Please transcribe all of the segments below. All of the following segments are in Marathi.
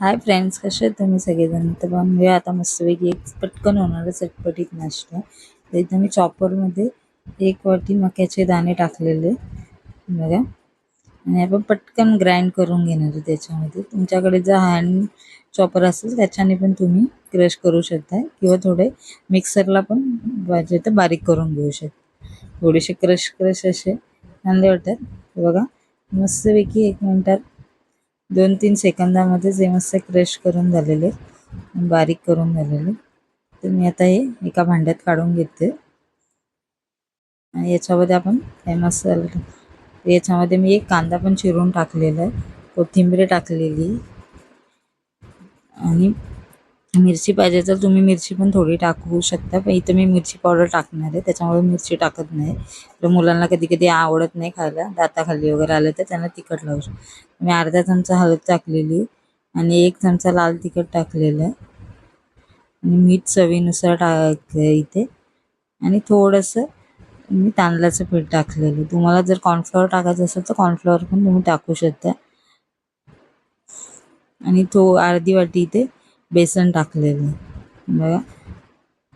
हाय फ्रेंड्स कसे आहेत तुम्ही सगळेजण? तर बनवूया म्हणजे आता मस्तपैकी एक पटकन होणारा चटपटीत नाश्ता. तर इथं मी चॉपरमध्ये एक वाटी मक्याचे दाणे टाकलेले. बघा. आणि आपण पटकन ग्राइंड करून घेणार आहे त्याच्यामध्ये. तुमच्याकडे जर हँड चॉपर असेल त्याच्याने पण तुम्ही क्रश करू शकता. किंवा थोडे मिक्सरला पण पाहिजे तर बारीक करून घेऊ शकता. थोडेसे क्रश क्रश असे. चांगले वाटतात. बघा. मस्तपैकी एक मिनटात दोन तीन सेकंदामध्ये जे मस्त क्रश करून झालेले बारीक करून झालेले. तर मी आता हे एका भांड्यात काढून घेते. आणि याच्यामध्ये आपण फेमस मसाला याच्यामध्ये मी एक कांदा पण चिरून टाकलेला आहे. कोथिंबीर टाकलेली. आणि मिरची पाहिजे तर तुम्ही मिरची पण थोडी टाकू शकता. पण इथं मी मिरची पावडर टाकणार आहे त्याच्यामुळे मिरची टाकत नाही. तर मुलांना कधी कधी आवडत नाही खायला. दाताखाली वगैरे आलं तर त्यांना तिखट लावू शकतो. मी अर्धा चमचा हळद टाकलेली आणि एक चमचा लाल तिखट टाकलेलं आहे. आणि मीठ चवीनुसार टाक इथे. आणि थोडंसं मी तांदळाचं पीठ टाकलेलं. तुम्हाला जर कॉर्नफ्लॉवर टाकायचं असेल तर कॉर्नफ्लॉवर पण तुम्ही टाकू शकता. आणि तो अर्धी वाटी इथे बेसन टाकलेलं. बघा.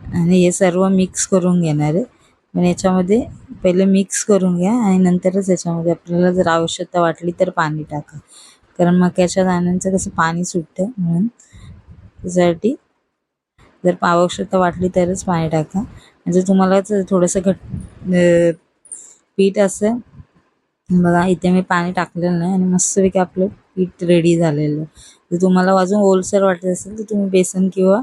आणि हे सर्व मिक्स करून घेणार आहे. पण याच्यामध्ये पहिले मिक्स करून घ्या आणि नंतरच याच्यामध्ये आपल्याला जर आवश्यकता वाटली तर पाणी टाका. कारण मक्याच्या दाण्यांचं कसं पाणी सुटतं म्हणून. त्यासाठी जर आवश्यकता वाटली तरच पाणी टाका. म्हणजे जर तुम्हाला थोडंसं घट पीठ असं बघा इथे मी पाणी टाकलेलं नाही आणि मस्तपैकी आपलं पीठ रेडी झालेलं. जर तुम्हाला अजून ओलसर वाटत असेल तर तुम्ही बेसन किंवा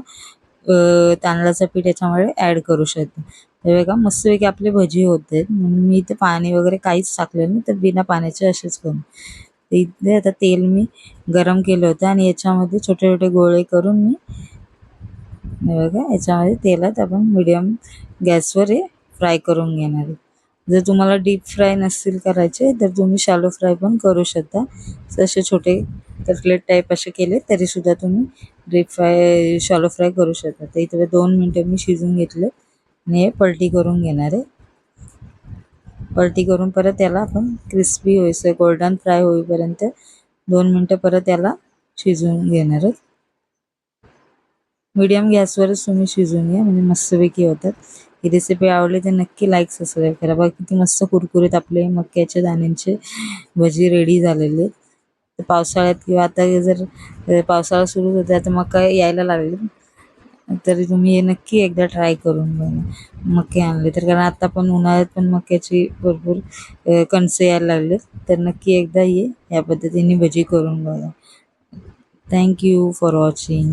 तांदळाचं पीठ याच्यामुळे ॲड करू शकता. तर बघा मस्तपैकी आपले भजी होते. म्हणून मी इथे पाणी वगैरे काहीच टाकलेलं नाही तर बिना पाण्याचे असेच करून इथे आता तेल मी गरम केलं होतं आणि याच्यामध्ये छोटे छोटे गोळे करून मी बघा याच्यामध्ये तेलात आपण मिडियम गॅसवर हे फ्राय करून घेणार आहे. जर तुम्हाला डीप फ्राय नसतील करायचे तर तुम्ही शालो फ्राय पण करू शकता. जसे छोटे कटलेट टाईप असे केले तरीसुद्धा तुम्ही डीप फ्राय शालो फ्राय करू शकता. तर इथे दोन मिनटं मी शिजून घेतले. आणि हे पलटी करून घेणार आहे. पलटी करून परत त्याला आपण क्रिस्पी होईस गोल्डन फ्राय होईपर्यंत दोन मिनटं परत त्याला शिजवून घेणार आहेत. मीडियम गॅसवरच तुम्ही शिजवून घ्या म्हणजे मस्तपैकी होतात. ही रेसिपी आवडली तर नक्की लाईक सबस्क्राईब करा. बघा किती मस्त कुरकुरीत आपले मक्याच्या दाण्यांचे भजी रेडी झालेले. आहेत पावसाळ्यात किंवा आता जर पावसाळा सुरू होते आता मका यायला लागले. तरी तुम्ही हे नक्की एकदा ट्राय करून बघा. मके आणले तर. कारण आता पण उन्हाळ्यात पण मक्याची भरपूर कणसे यायला लागले. तर नक्की एकदा ये या पद्धतीने भजी करून बघा. Thank you for watching